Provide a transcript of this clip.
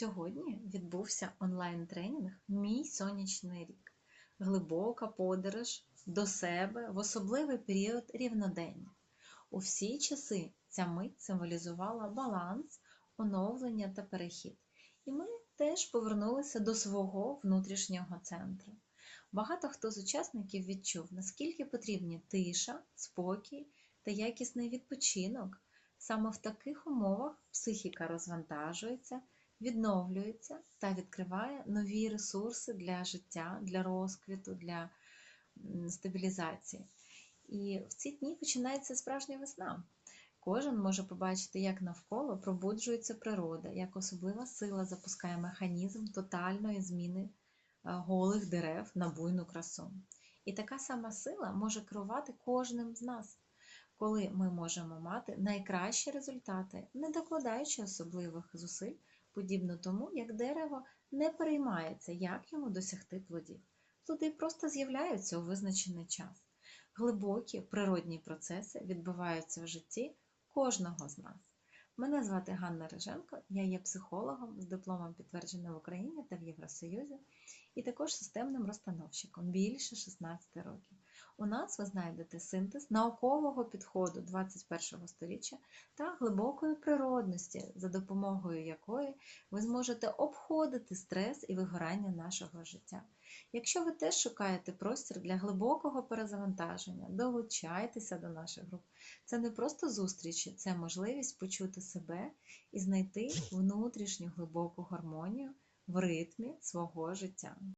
Сьогодні відбувся онлайн-тренінг Мій сонячний рік. Глибока подорож до себе в особливий період рівнодення. У всі часи ця мить символізувала баланс, оновлення та перехід. І ми теж повернулися до свого внутрішнього центру. Багато хто з учасників відчув, наскільки потрібні тиша, спокій та якісний відпочинок. Саме в таких умовах психіка розвантажується, відновлюється та відкриває нові ресурси для життя, для розквіту, для стабілізації. І в ці дні починається справжня весна. Кожен може побачити, як навколо пробуджується природа, як особлива сила запускає механізм тотальної зміни е, голих дерев на буйну красу. І така сама сила може керувати кожним з нас, коли ми можемо мати найкращі результати, не докладаючи особливих зусиль, подібно тому, як дерево не переймається, як йому досягти плодів. Плоди просто з'являються у визначений час. Глибокі природні процеси відбуваються в житті кожного з нас. Мене звати Ганна Риженко, я є психологом з дипломом підтвердженим в Україні та в Євросоюзі, і також системним розстановщиком більше 16 років. У нас ви знайдете синтез наукового підходу 21-го століття та глибокої природності, за допомогою якої ви зможете обходити стрес і вигорання нашого життя. Якщо ви теж шукаєте простір для глибокого перезавантаження, долучайтеся до наших груп. Це не просто зустрічі, це можливість почути себе і знайти внутрішню глибоку гармонію в ритмі свого життя.